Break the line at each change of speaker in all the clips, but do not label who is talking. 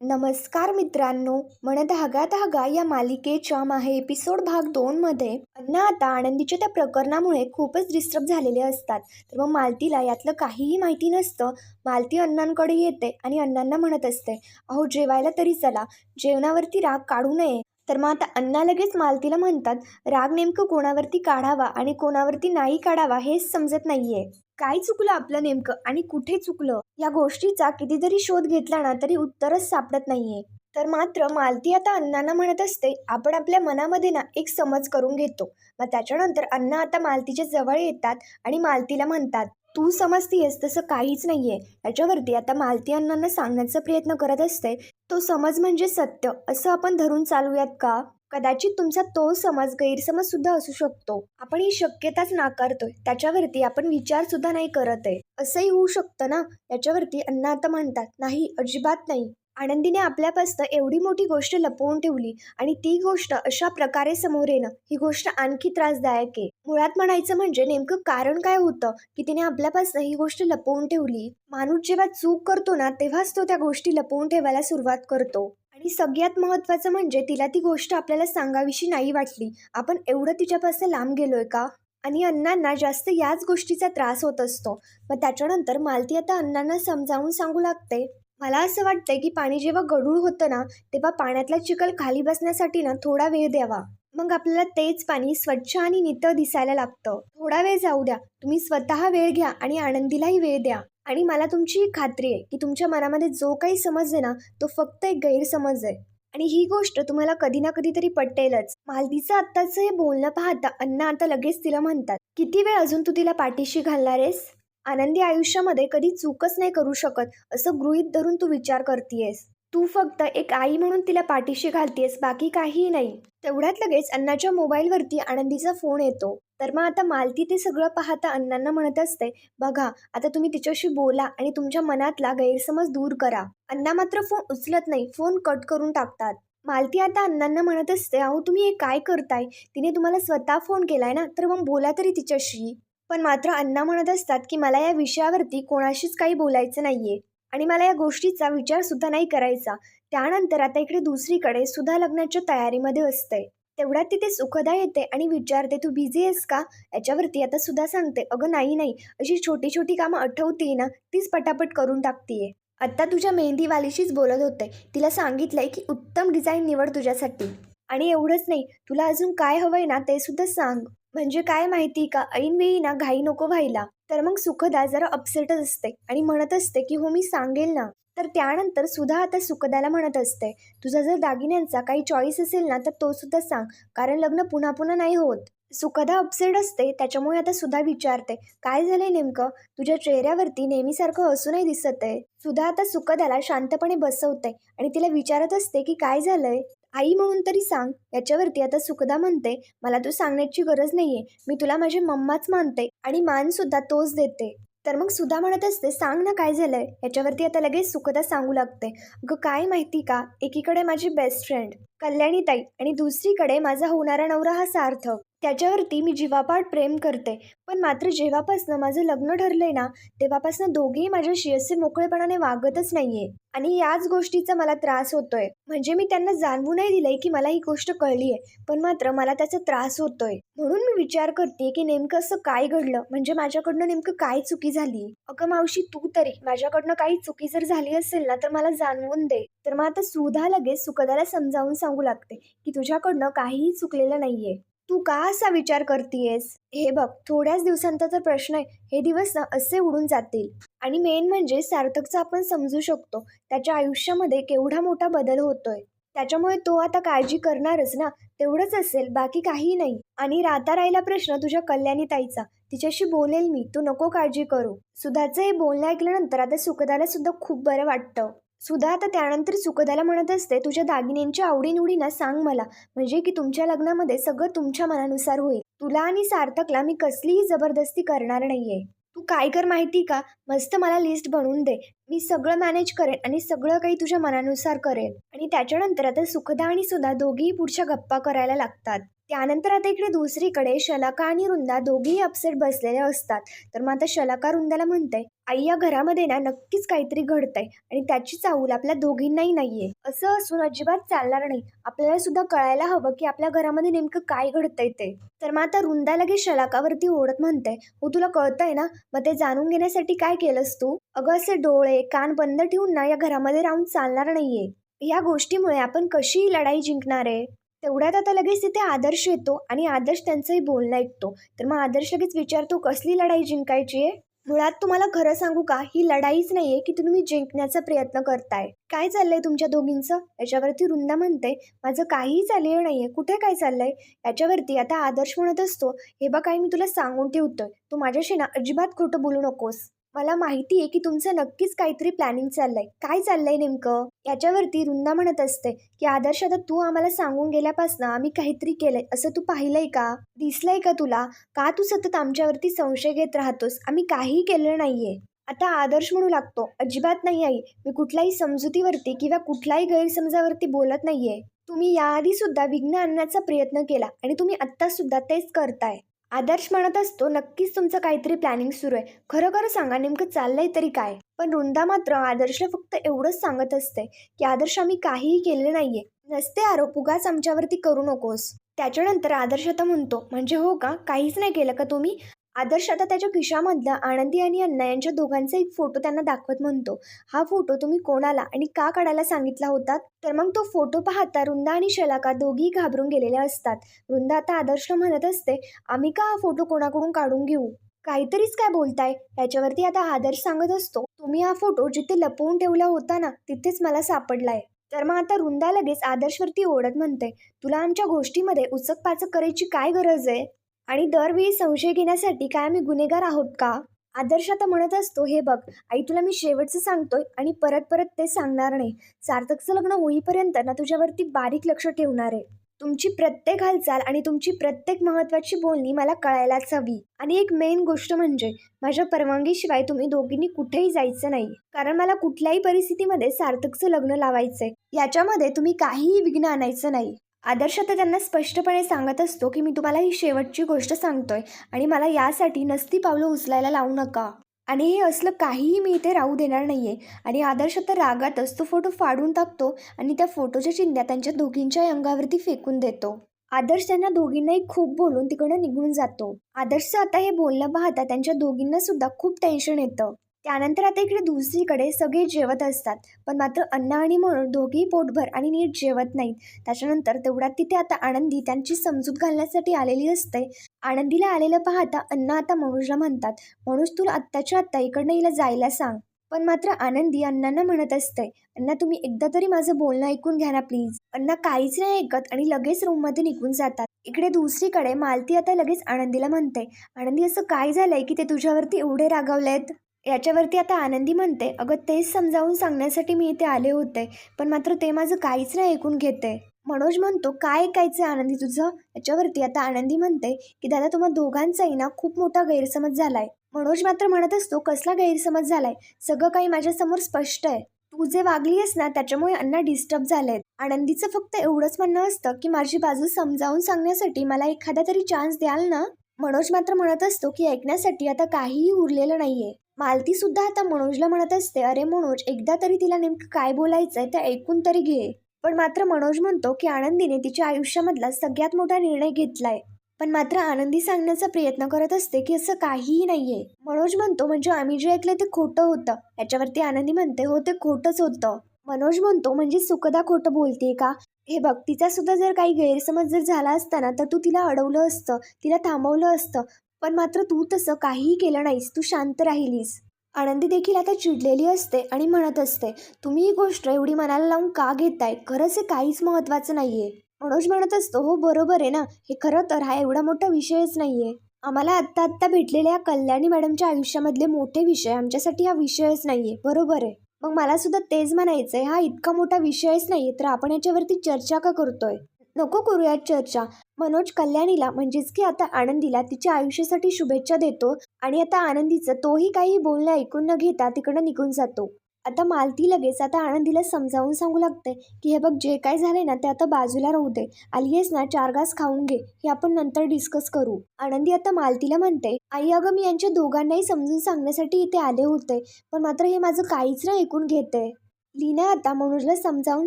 नमस्कार मित्रांनो मन धागा धागा या मालिकेच्या माहे एपिसोड भाग दोनमध्ये अन्ना आता आनंदीच्या त्या प्रकरणामुळे खूपच डिस्टर्ब झालेले असतात. तर मग मालतीला यातलं काहीही माहिती नसतं. मालती अण्णांकडे येते आणि अण्णांना म्हणत असते अहो जेवायला तरी चला. जेवणावरती राग काढू नये. तर मग आता अण्णा लगेच मालतीला म्हणतात राग नेमकं कोणावरती काढावा आणि कोणावरती नाही काढावा हेच समजत नाहीये. काय चुकलं आपलं नेमकं आणि कुठे चुकलं? या गोष्टीचा कितीतरी शोध घेतला ना तरी उत्तरच सापडत नाहीये. तर मात्र मालती आता अण्णांना म्हणत असते आपण आपल्या मनामध्ये ना एक समज करून घेतो. मग त्याच्यानंतर अण्णा आता मालतीच्या जवळ येतात आणि मालतीला म्हणतात तू समजतीयस तसं काहीच नाहीये. याच्यावरती आता मालती अण्णांना सांगण्याचा प्रयत्न करत असते तो समज म्हणजे सत्य असं आपण धरून चालूयात का? कदाचित तुमचा तो समज गैरसमज सुद्धा असू शकतो. आपण ही शक्यताच नाकारतोय. त्याच्यावरती आपण विचार सुद्धा नाही करत आहे. असंही होऊ शकतं ना? याच्यावरती अण्णा आता म्हणतात नाही अजिबात नाही. आनंदीने आपल्यापासनं एवढी मोठी गोष्ट लपवून ठेवली आणि ती गोष्ट अशा प्रकारे समोर येणं ही गोष्ट आणखी त्रासदायक आहे. मुळात म्हणायचं म्हणजे नेमकं कारण काय होतं की तिने आपल्यापासनं ही गोष्ट लपवून ठेवली? माणूस जेव्हा चूक करतो ना तेव्हाच तो त्या गोष्टी लपवून ठेवायला सुरुवात करतो. की सगळ्यात महत्त्वाचं म्हणजे तिला ती गोष्ट आपल्याला सांगावीशी नाही वाटली. आपण एवढं तिच्यापासून लांब गेलोय का? आणि अण्णांना जास्त याच गोष्टीचा त्रास होत असतो. मग त्याच्यानंतर मालती आता अण्णांना समजावून सांगू लागते. मला असं वाटतंय की पाणी जेव्हा गढूळ होतं ना तेव्हा पाण्यातला चिखल खाली बसण्यासाठी ना थोडा वेळ द्यावा. मग आपल्याला तेच पाणी स्वच्छ आणि नितळ दिसायला लागतं. थोडा वेळ जाऊ द्या. तुम्ही स्वतः वेळ घ्या आणि आनंदीलाही वेळ द्या. आणि मला तुमची खात्री आहे की तुमच्या मनामध्ये जो काही समज आहे ना तो फक्त एक गैरसमज आहे. आणि ही गोष्ट तुम्हाला कधी ना कधीतरी पटेलच. मालतीचं आत्ताचं हे बोलणं पाहता अण्णा आता लगेच तिला म्हणतात किती वेळ अजून तू तिला पाठीशी घालणार आहेस? आनंदी आयुष्यामध्ये कधी चूकच नाही करू शकत असं गृहित धरून तू विचार करतेयस. तू फक्त एक आई म्हणून तिला पाठीशी घालतेस बाकी काहीही नाही. तेवढ्यात लगेच अण्णाच्या मोबाईलवरती आनंदीचा फोन येतो. तर मग आता मालती ते सगळं पाहता अण्णांना म्हणत असते बघा आता तुम्ही तिच्याशी बोला आणि तुमच्या मनातला गैरसमज दूर करा. अण्णा मात्र फोन उचलत नाही फोन कट करून टाकतात. मालती आता अण्णांना म्हणत असते अहो तुम्ही हे काय करताय? तिने तुम्हाला स्वतः फोन केलाय ना तर मग बोला तरी तिच्याशी. पण मात्र अण्णा म्हणत असतात की मला या विषयावरती कोणाशीच काही बोलायचं नाहीये आणि मला या गोष्टीचा विचार सुद्धा नाही करायचा. त्यानंतर आता इकडे दुसरीकडे सुद्धा लग्नाच्या तयारीमध्ये असते. तेवढ्यात तिथे सुखदा येते आणि विचारते तू बिझी आहेस का? याच्यावरती आता सुद्धा सांगते अगं नाही नाही अशी छोटी छोटी कामं आठवते ना तीच पटापट करून टाकतीये. आत्ता तुझ्या मेहंदीवालीशीच बोलत होते. तिला सांगितलंय की उत्तम डिझाईन निवड तुझ्यासाठी. आणि एवढंच नाही तुला अजून काय हवंय ना ते सुद्धा सांग. म्हणजे काय माहिती का ऐनवेळी ना घाई नको व्हायला. तर मग सुखदा जरा अपसेटच असते आणि म्हणत असते की हो मी सांगेल ना. तर त्यानंतर सुद्धा आता सुखदाला म्हणत असते तुझा जर दागिन्यांचा काही चॉईस असेल ना तर तो सुद्धा सांग कारण लग्न पुन्हा पुन्हा नाही होत. सुखदा अपसेट असते त्याच्यामुळे आता सुद्धा विचारते काय झालंय नेमकं? तुझ्या चेहऱ्यावरती नेहमीसारखं हसूनही दिसत आहे. सुद्धा आता सुखदाला शांतपणे बसवते आणि तिला विचारत असते की काय झालंय? आई म्हणून तरी सांग. याच्यावरती आता सुखदा म्हणते मला तू सांगण्याची गरज नाहीये. मी तुला माझी मम्माच मानते आणि मान सुद्धा तोच देते. तर मग सुद्धा म्हणत असते सांग ना काय झालंय? याच्यावरती आता लगेच सुखदा सांगू लागते. अगं काय माहिती का? एकीकडे माझी बेस्ट फ्रेंड कल्याणी ताई आणि दुसरीकडे माझा होणारा नवरा हा सार्थक. त्याच्यावरती मी जीवापाड प्रेम करते. पण मात्र जेव्हापासनं माझं लग्न ठरलंय ना तेव्हापासनं दोघेही माझ्याशी असे मोकळेपणाने वागतच नाहीये. आणि याच गोष्टीचा मला त्रास होतोय. म्हणजे मी त्यांना जाणवू नाही दिलंय की मला ही गोष्ट कळली आहे पण मात्र मला त्याचा त्रास होतोय. म्हणून मी विचार करते की नेमकं असं काय घडलं? म्हणजे माझ्याकडनं नेमकं काय चुकी झाली? अगं मावशी तू तरी. माझ्याकडनं काही चुकी जर झाली असेल ना तर मला जाणवून दे. तर मग आता सुधा लगेच सुखदाला समजावून सांगू लागते की तुझ्याकडनं काहीही चुकलेलं नाहीये. तू का असा विचार करतीयस? हे बघ थोड्याच दिवसांचा तर प्रश्न आहे. हे दिवस ना असे उडून जातील. आणि मेन म्हणजे सार्थकचा आपण समजू शकतो. त्याच्या आयुष्यामध्ये केवढा मोठा बदल होतोय. त्याच्यामुळे तो आता काळजी करणारच ना. तेवढंच असेल बाकी काही नाही. आणि राहता राहिला प्रश्न तुझ्या कल्याणी ताईचा. तिच्याशी बोलेल मी. तू नको काळजी करू. सुधाचं हे बोलणं ऐकल्यानंतर आता सुखदाला सुद्धा खूप बरं वाटतं. सुधा आता त्यानंतर सुखदाला म्हणत असते तुझ्या दागिन्यांच्या आवडीनिवडीना सांग मला. म्हणजे की तुमच्या लग्नामध्ये सगळं तुमच्या मनानुसार होईल. तुला आणि सार्थकला मी कसलीही जबरदस्ती करणार नाहीये. तू काय कर माहिती का? मस्त मला लिस्ट बनवून दे. मी सगळं मॅनेज करेन आणि सगळं काही तुझ्या मनानुसार करेन. आणि त्याच्यानंतर आता सुखदा आणि सुधा दोघेही पुढच्या गप्पा करायला लागतात. त्यानंतर आता इकडे दुसरीकडे शलाका आणि रुंदा दोघेही अपसेट बसलेले असतात. तर मग आता शलाका रुंदाला म्हणते आई या घरामध्ये ना नक्कीच काहीतरी घडतंय आणि त्याची चाहूल आपल्या दोघींनाही नाहीये. असं असून अजिबात चालणार नाही. आपल्याला सुद्धा कळायला हवं की आपल्या घरामध्ये नेमकं काय घडतंय ते. तर मग आता रुंदा लगेच शलाकावरती ओढत म्हणते हो तुला कळतंय ना? मग ते जाणून घेण्यासाठी काय केलंस तू? अगं असे डोळे कान बंद ठेवून ना या घरामध्ये राहून चालणार नाहीये. या गोष्टीमुळे आपण कशी लढाई जिंकणार आहे. तेवढ्यात आता लगेच तिथे आदर्श येतो आणि आदर्श त्यांचंही बोलणं ऐकतो. तर मग आदर्श लगेच विचारतो कसली लढाई जिंकायची आहे? मुळात तुम्हाला खरं सांगू का ही लढाईच नाहीये की तुम्ही जिंकण्याचा प्रयत्न करताय. काय चाललंय तुमच्या दोघींचं? याच्यावरती रुंदा म्हणते माझं काहीही चाललेलं नाहीये. कुठे काय चाललंय? याच्यावरती आता आदर्श म्हणत असतो हे बघ काय मी तुला सांगून ठेवतोय. तू माझ्याशी ना अजिबात खोटं बोलू नकोस. मला माहिती आहे की तुमचं नक्कीच काहीतरी प्लॅनिंग चाललंय. काय चाललंय नेमकं? याच्यावरती रुंदा म्हणत असते की आदर्श आता तू आम्हाला सांगून गेल्यापासून आम्ही काहीतरी केलंय. असं तू पाहिलंय का? दिसलंय का तुला? का तू सतत आमच्यावरती संशय घेत राहतोस? आम्ही काहीही केलं नाहीये. आता आदर्श म्हणू लागतो अजिबात नाही आई. मी कुठल्याही समजुतीवरती किंवा कुठल्याही गैरसमजावरती बोलत नाहीये. तुम्ही याआधी सुद्धा विघ्न आणण्याचा प्रयत्न केला आणि तुम्ही आत्ता सुद्धा तेच करताय. आदर्श म्हणत असतो नक्कीच तुमचं काहीतरी प्लॅनिंग सुरू आहे. खरं खरं सांगा नेमकं चाललंय तरी काय? पण वृंदा मात्र आदर्शला फक्त एवढंच सांगत असते की आदर्श आम्ही काहीही केले नाहीये. नसते आरोप उगाच आमच्यावरती करू नकोस. त्याच्यानंतर आदर्श आता म्हणतो म्हणजे हो का? काहीच नाही केलं का तुम्ही? आदर्श आता त्याच्या खिशामधला आनंदी आणि अण्णा यांच्या दोघांचा एक फोटो त्यांना दाखवत म्हणतो. हा फोटो तुम्ही कोणाला आणि का काढायला सांगितला होता? तर मग तो फोटो पाहता वृंदा आणि शलाका दोघी घाबरून गेलेल्या असतात. वृंदा आता आदर्शला म्हणत असते आम्ही का हा फोटो कोणाकडून काढून घेऊ? काहीतरीच काय बोलताय? याच्यावरती आता आदर्श सांगत असतो तुम्ही हा फोटो जिथे लपवून ठेवला होता ना तिथेच मला सापडलाय. तर मग आता वृंदा लगेच आदर्शवरती ओढत म्हणते तुला आमच्या गोष्टीमध्ये उचक पाचक करायची काय गरज आहे? आणि दरवेळी संशय घेण्यासाठी काय आम्ही गुन्हेगार आहोत का? आदर्श आता म्हणत असतो हे बघ आई तुला मी शेवटचं सांगतोय आणि परत परत ते सांगणार नाही. सार्थकचं लग्न होईपर्यंत ना तुझ्यावरती बारीक लक्ष ठेवणार आहे. तुमची प्रत्येक हालचाल आणि तुमची प्रत्येक महत्त्वाची बोलणी मला कळायलाच हवी. आणि एक मेन गोष्ट म्हणजे माझ्या परवानगीशिवाय तुम्ही दोघींनी कुठेही जायचं नाही. कारण मला कुठल्याही परिस्थितीमध्ये सार्थकचं लग्न लावायचंय. याच्यामध्ये तुम्ही काहीही विघ्न आणायचं नाही. आदर्श तर त्यांना स्पष्टपणे सांगत असतो की मी तुम्हाला ही शेवटची गोष्ट सांगतोय आणि मला यासाठी नसती पावलं उचलायला लावू नका. आणि हे असलं काहीही मी इथे राहू देणार नाही आहे आणि आदर्श तर रागातच तो फोटो फाडून टाकतो आणि त्या फोटोच्या चिंध्या त्यांच्या दोघींच्या अंगावरती फेकून देतो. आदर्श त्यांना दोघींनाही खूप बोलून तिकडं निघून जातो. आदर्शचं आता हे बोलणं पाहता त्यांच्या दोघींना सुद्धा खूप टेन्शन येतं. त्यानंतर आता इकडे दुसरीकडे सगळे जेवत असतात. पण मात्र अण्णा आणि म्हणून दोघेही पोटभर आणि नीट जेवत नाहीत. त्याच्यानंतर तेवढ्यात तिथे आता आनंदी त्यांची समजूत घालण्यासाठी आलेली असते. आनंदीला आलेलं पाहता अण्णा आता मनोजला म्हणतात मनोज तुला आत्ताच्या आत्ता इकडनं हिला जायला सांग. पण मात्र आनंदी अण्णांना म्हणत असते अण्णा तुम्ही एकदा तरी माझं बोलणं ऐकून घ्या ना प्लीज. अण्णा काहीच नाही ऐकत आणि लगेच रूममध्ये निघून जातात. इकडे दुसरीकडे मालती आता लगेच आनंदीला म्हणते आनंदी असं काय झालंय की ते तुझ्यावरती एवढे रागावलेत? याच्यावरती आता आनंदी म्हणते अगं तेच समजावून सांगण्यासाठी मी इथे आले होते पण मात्र ते माझं काहीच नाही ऐकून घेते. मनोज म्हणतो काय ऐकायचं आनंदी तुझं? याच्यावरती आता आनंदी म्हणते की दादा तुम्हा दोघांचाही ना खूप मोठा गैरसमज झालाय. मनोज मात्र म्हणत असतो कसला गैरसमज झालाय? सगळं काही माझ्यासमोर स्पष्ट आहे. तू जे वागली आहेस ना त्याच्यामुळे अण्णा डिस्टर्ब झालेत. आनंदीचं फक्त एवढंच म्हणणं असतं की माझी बाजू समजावून सांगण्यासाठी मला एखादा तरी चान्स द्याल ना? मनोज मात्र म्हणत असतो की ऐकण्यासाठी आता काहीही उरलेलं नाहीये. मालती सुद्धा आता मनोजला म्हणत असते अरे मनोज एकदा तरी तिला नेमकं काय बोलायचंय ते ऐकून तरी घे. पण मात्र मनोज म्हणतो की आनंदीने तिच्या आयुष्यामधला सगळ्यात मोठा निर्णय घेतलाय. पण मात्र आनंदी सांगण्याचा प्रयत्न करत असते की असं काहीही नाहीये. मनोज म्हणतो म्हणजे आम्ही जे ऐकलं ते खोटं होतं. याच्यावरती आनंदी म्हणते हो ते खोटंच होतं. मनोज म्हणतो म्हणजे सुखदा खोटं बोलते का? हे बघ तिचा सुद्धा जर काही गैरसमज जर झाला असता ना तर तू तिला अडवलं असतं तिला थांबवलं असतं. पण मात्र तू तसं काहीही केलं नाहीस. तू शांत राहिलीस. आनंदी देखील आता चिडलेली असते आणि म्हणत असते तुम्ही ही गोष्ट एवढी मनाला लावून का घेताय? खरंच हे काहीच महत्वाचं नाहीये. मनोज म्हणत असतो हो बरोबर आहे ना. हे खरं तर हा एवढा मोठा विषयच नाहीये. आम्हाला आत्ता आत्ता भेटलेल्या कल्याणी मॅडमच्या आयुष्यामधले मोठे विषय आमच्यासाठी हा विषयच नाहीये. बरोबर आहे. मग मला सुद्धा तेच म्हणायचंय हा इतका मोठा विषयच नाहीये. तर आपण याच्यावरती चर्चा का करतोय? नको करूयात चर्चा. मनोज कल्याणीला म्हणजेच की आता आनंदीला तिच्या आयुष्यासाठी शुभेच्छा देतो आणि आता आनंदीचं तोही काही बोलणं ऐकून न घेता तिकडं निघून जातो. आता मालती लगेच आता आनंदीला समजावून सांगू लागते की हे बघ जे काय झाले ना ते आता बाजूला राहू दे. आली आहेस ना चार घास खाऊन घे. हे आपण नंतर डिस्कस करू. आनंदी आता मालतीला म्हणते आई अगं मी यांच्या दोघांनाही समजून सांगण्यासाठी इथे आले होते पण मात्र हे माझं काहीच ना ऐकून घेते लीना आता मनोजला समजावून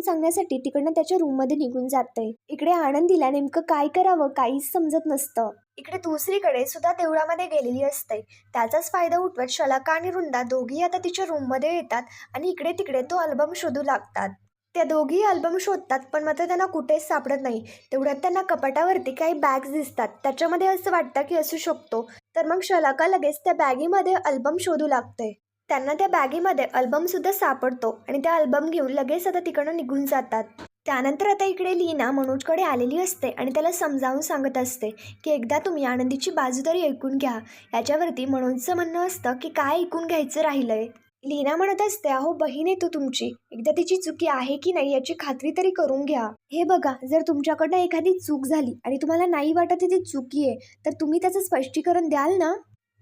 सांगण्यासाठी तिकडनं त्याच्या रूममध्ये निघून जाते इकडे आनंदीला नेमकं काय करावं काहीच समजत नसतं. इकडे दुसरीकडे सुद्धा देवळामध्ये गेलेली असते. त्याचाच फायदा उठवत शलाका आणि वृंदा दोघी आता तिच्या रूममध्ये येतात आणि इकडे तिकडे तो अल्बम शोधू लागतात. त्या दोघी अल्बम शोधतात पण मात्र त्यांना कुठेच सापडत नाही. तेवढ्यात त्यांना कपाटावरती काही बॅग्स दिसतात. त्याच्यामध्ये असं वाटतं की असू शकतो. तर मग शलाका लगेच त्या बॅगीमध्ये अल्बम शोधू लागते त्यांना त्या बॅगेमध्ये अल्बमसुद्धा सापडतो आणि त्या अल्बम घेऊन लगेच आता तिकडनं निघून जातात. त्यानंतर आता इकडे लीना मनोजकडे आलेली असते आणि त्याला समजावून सांगत असते की एकदा तुम्ही आनंदीची बाजू तरी ऐकून घ्या. याच्यावरती मनोजचं म्हणणं असतं की काय ऐकून घ्यायचं राहिलंय? लीना म्हणत असते अहो बहीण आहे तू तुमची. एकदा तिची चुकी आहे की नाही याची खात्री तरी करून घ्या. हे बघा जर तुमच्याकडनं एखादी चूक झाली आणि तुम्हाला नाही वाटत ती चुकी आहे तर तुम्ही त्याचं स्पष्टीकरण द्याल ना?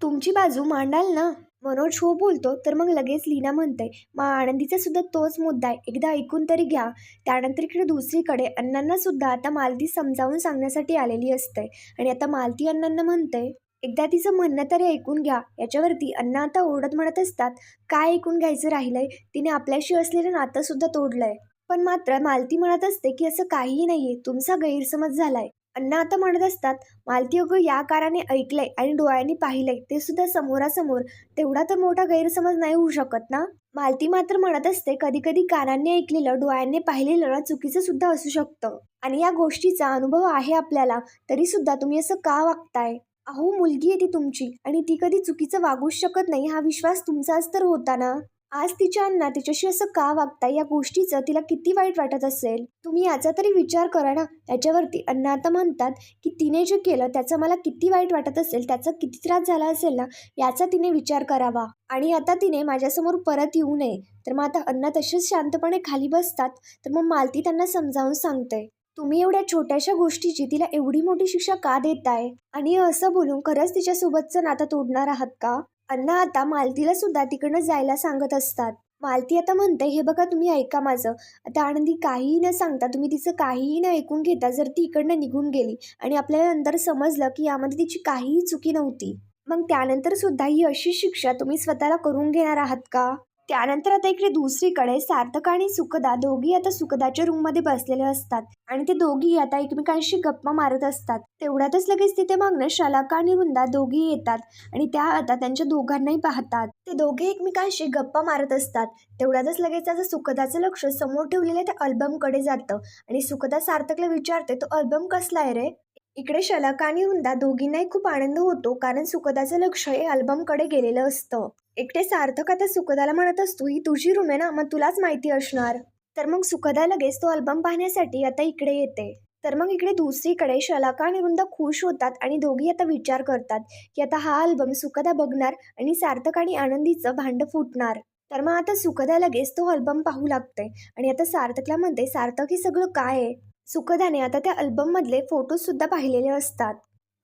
तुमची बाजू मांडाल ना? मनोज हो बोलतो तर मग लगेच लीना म्हणते मग आनंदीचा सुद्धा तोच मुद्दा आहे. एकदा ऐकून तरी घ्या. त्यानंतर इकडे दुसरीकडे अण्णांना सुद्धा आता मालती समजावून सांगण्यासाठी आलेली असते. आणि आता मालती अण्णांना म्हणते एकदा तिचं म्हणणं तरी ऐकून घ्या. याच्यावरती अण्णा आता ओरडत म्हणत असतात काय ऐकून घ्यायचं राहिलंय? तिने आपल्याशी असलेलं नातं सुद्धा तोडलंय. पण मात्र मालती म्हणत असते की असं काहीही नाहीये. तुमचा गैरसमज झालाय. अण्णा आता म्हणत असतात मालती अगं या काराने ऐकलंय आणि डोळ्यांनी पाहिलंय ते सुद्धा समोरासमोर तेवढा तर मोठा गैरसमज नाही होऊ शकत ना? मालती मात्र म्हणत असते कधी कधी कानांनी ऐकलेलं डोळ्यांनी पाहिलेलं चुकीचं सुद्धा असू शकतं. आणि या गोष्टीचा अनुभव आहे आपल्याला तरी सुद्धा तुम्ही असं का वागताय? अहो मुलगी आहे ती तुमची आणि ती कधी चुकीचं वागूच शकत नाही हा विश्वास तुमचाच तर होता ना? आज तिच्या अण्णा तिच्याशी असं का वागताय? या गोष्टीचं तिला किती वाईट वाटत असेल? तुम्ही याचा तरी विचार करा ना. याच्यावरती अण्णा आता म्हणतात की तिने जे केलं त्याचं मला किती वाईट वाटत असेल त्याचा किती त्रास झाला असेल ना याचा तिने विचार करावा. आणि आता तिने माझ्यासमोर परत येऊ नये. तर मग आता अण्णा तसेच शांतपणे खाली बसतात. तर मग मालती त्यांना समजावून सांगते तुम्ही एवढ्या छोट्याशा गोष्टीची तिला एवढी मोठी शिक्षा का देताय? आणि असं बोलून खरंच तिच्यासोबतचं नातं तोडणार आहात का? अण्णा आता मालतीला सुद्धा तिकडनं जायला सांगत असतात. मालती आता म्हणते हे बघा तुम्ही ऐका माझं. आता आनंदी काहीही न सांगता तुम्ही तिचं काहीही न ऐकून घेता जर ती इकडनं निघून गेली आणि आपल्याला नंतर समजलं की यामध्ये तिची काहीही चुकी नव्हती मग त्यानंतर सुद्धा ही अशी शिक्षा तुम्ही स्वतःला करून घेणार आहात का? त्यानंतर आता इकडे दुसरीकडे सार्थक आणि सुखदा दोघी आता सुखदाच्या रूममध्ये बसलेले असतात. आणि ते दोघी आता एकमेकांशी गप्पा मारत असतात. तेवढ्यातच लगेच तिथे मागणं शलाका आणि वृंदा दोघी येतात आणि त्या आता त्यांच्या दोघांनाही पाहतात. ते दोघे एकमेकांशी गप्पा मारत असतात. तेवढ्यातच लगेच त्याचं सुखदाचं लक्ष समोर ठेवलेल्या त्या अल्बमकडे जातं. आणि सुखदा सार्थकला विचारते तो अल्बम कसला आहे रे? इकडे शलाका आणि वृंदा दोघींनाही खूप आनंद होतो कारण सुखदाचं लक्ष हे अल्बमकडे गेलेलं असतं. एकटे सार्थक आता सुखदाला म्हणत असतो ही तुझी रूम आहे ना मग तुलाच माहिती असणार. तर मग सुखदा लगेच तो अल्बम पाहण्यासाठी आता इकडे येते. तर मग इकडे दुसरीकडे शलाका आणि वृंदा खुश होतात आणि दोघी आता विचार करतात की आता हा अल्बम सुखदा बघणार आणि सार्थक आणि आनंदीचं भांड फुटणार. तर मग आता सुखदा लगेच तो अल्बम पाहू लागते आणि आता सार्थकला म्हणते सार्थक हे सगळं काय आहे? सुखदाने आता त्या अल्बममधले फोटोजसुद्धा पाहिलेले असतात.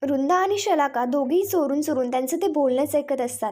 वृंदा आणि शलाका दोघेही चोरून चोरून त्यांचं ते बोलणंच ऐकत असतात.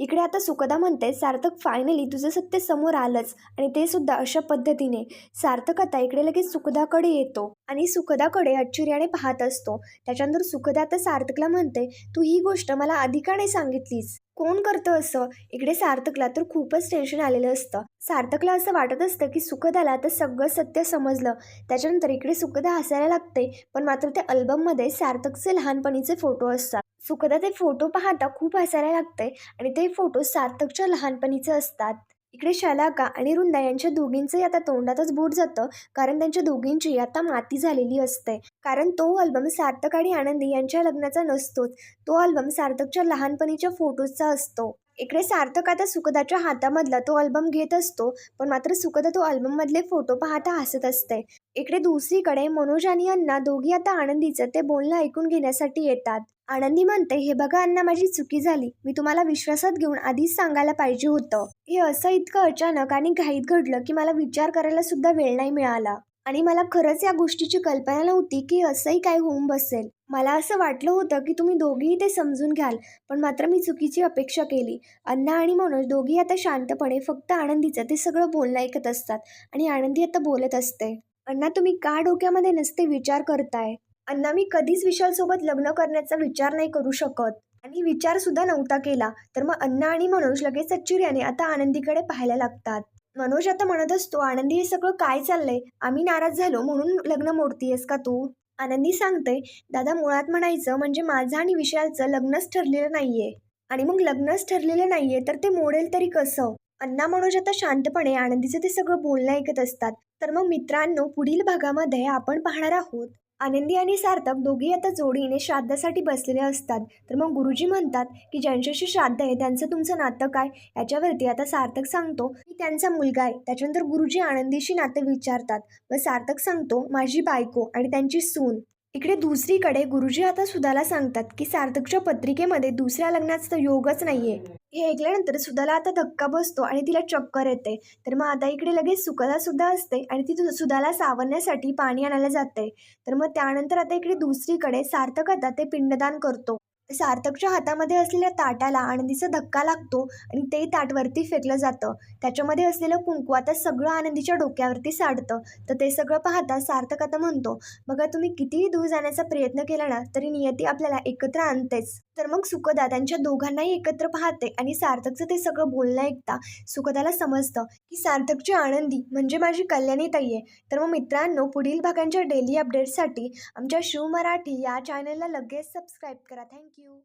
इकडे आता सुखदा म्हणते सार्थक फायनली तुझं सत्य समोर आलंच आणि ते सुद्धा अशा पद्धतीने. सार्थक आता इकडे लगेच सुखदाकडे येतो आणि सुखदाकडे आश्चर्याने पाहत असतो. त्याच्यानंतर सुखदा आता सार्थकला म्हणते तू ही गोष्ट मला आधी का नाही सांगितलीस? कोण करतं असं? इकडे सार्थकला तर खूपच टेन्शन आलेलं असतं. सार्थकला असं वाटत असतं की सुखदाला आता सगळं सत्य समजलं. त्याच्यानंतर इकडे सुखदा हसायला लागते पण मात्र त्या अल्बममध्ये सार्थकचे लहानपणीचे फोटो असतात. सुखदा ते फोटो पाहता खूप हसायला लागते आणि ते फोटो सार्थकच्या लहानपणीचे असतात. इकडे शलाका आणि रुंदा यांच्या दोघींचंही आता तोंडातच बोट जातं कारण त्यांच्या दोघींची आता माती झालेली असते. कारण तो अल्बम सार्थक आणि आनंदी यांच्या लग्नाचा नसतोच तो अल्बम सार्थकच्या लहानपणीच्या फोटोजचा असतो. इकडे सार्थक आता सुखदाच्या हातामधला तो अल्बम घेत असतो पण मात्र सुखदा तो अल्बममधले फोटो पाहता हसत असते. इकडे दुसरीकडे मनोज आणि अण्णा दोघी आता आनंदीचं ते बोलणं ऐकून घेण्यासाठी येतात. आनंदी म्हणते हे बघा अण्णा माझी चुकी झाली. मी तुम्हाला विश्वासात घेऊन आधीच सांगायला पाहिजे होतं. हे असं इतकं अचानक आणि घाईत घडलं की मला विचार करायला सुद्धा वेळ नाही मिळाला. आणि मला खरंच या गोष्टीची कल्पना नव्हती की असंही काय होऊन बसेल. मला असं वाटलं होतं की तुम्ही दोघेही ते समजून घ्याल पण मात्र मी चुकीची अपेक्षा केली. अण्णा आणि मनोज दोघेही आता शांतपणे फक्त आनंदीचं ते सगळं बोलणं ऐकत असतात आणि आनंदी आता बोलत असते. अण्णा तुम्ही का डोक्यामध्ये नसते विचार करताय? अण्णा मी कधीच विशालसोबत लग्न करण्याचा विचार नाही करू शकत. आणि विचार सुद्धा नव्हता केला. तर मग अण्णा आणि मनोज लगेच आश्चर्याने आता आनंदीकडे पाहायला लागतात. मनोज आता म्हणत असतो आनंदी हे सगळं काय चाललंय? आम्ही नाराज झालो म्हणून लग्न मोडतीयस का तू? आनंदी सांगते दादा मुळात म्हणायचं म्हणजे माझं आणि विशालचं लग्नच ठरलेलं नाहीये. आणि मग लग्नच ठरलेलं नाहीये तर ते मोडेल तरी कसं? अण्णा मनोज आता शांतपणे आनंदीचं ते सगळं बोलणं ऐकत असतात. तर मग मित्रांनो पुढील भागामध्ये आपण पाहणार आहोत. आनंदी आणि सार्थक दोघेही आता जोडीने श्राद्धासाठी बसलेले असतात. तर मग गुरुजी म्हणतात की ज्यांच्याशी श्राद्ध आहे त्यांचं तुमचं नातं काय? याच्यावरती आता सार्थक सांगतो की त्यांचा मुलगा आहे. त्याच्यानंतर गुरुजी आनंदीशी नातं विचारतात. व सार्थक सांगतो माझी बायको आणि त्यांची सून. इकडे दुसरीकडे गुरुजी आता सुधाला सांगतात की सार्थकच्या पत्रिकेमध्ये दुसऱ्या लग्नाचा योगच नाहीये. हे ऐकल्यानंतर सुधाला आता धक्का बसतो आणि तिला चक्कर येते. तर मग आता इकडे लगेच सुकदा सुद्धा असते आणि ती सुधाला सावरण्यासाठी पाणी आणायला जाते. तर मग त्यानंतर आता इकडे दुसरीकडे सार्थक आता ते पिंडदान करतो. सार्थकच्या हातामध्ये असलेल्या ताटाला आनंदीचा धक्का लागतो आणि ते ताट वरती फेकलं जातं. त्याच्यामध्ये असलेलं कुंकू आता सगळं आनंदीच्या डोक्यावरती साडतं. तर ते सगळं पाहता सार्थक आता म्हणतो बघा तुम्ही कितीही दूर जाण्याचा प्रयत्न केला ना तरी नियती आपल्याला एकत्र आणतेच. तर मग सुखदा त्यांच्या दोघांनाही एकत्र पाहते आणि सार्थकचं ते सगळं बोलणं ऐकता सुखदाला समजतं की सार्थकची आनंदी म्हणजे माझी कल्याणी ताई आहे तर मग मित्रांनो पुढील भागांच्या डेली अपडेट्ससाठी आमच्या शिव मराठी या चॅनलला लगेच सबस्क्राईब करा. थँक्यू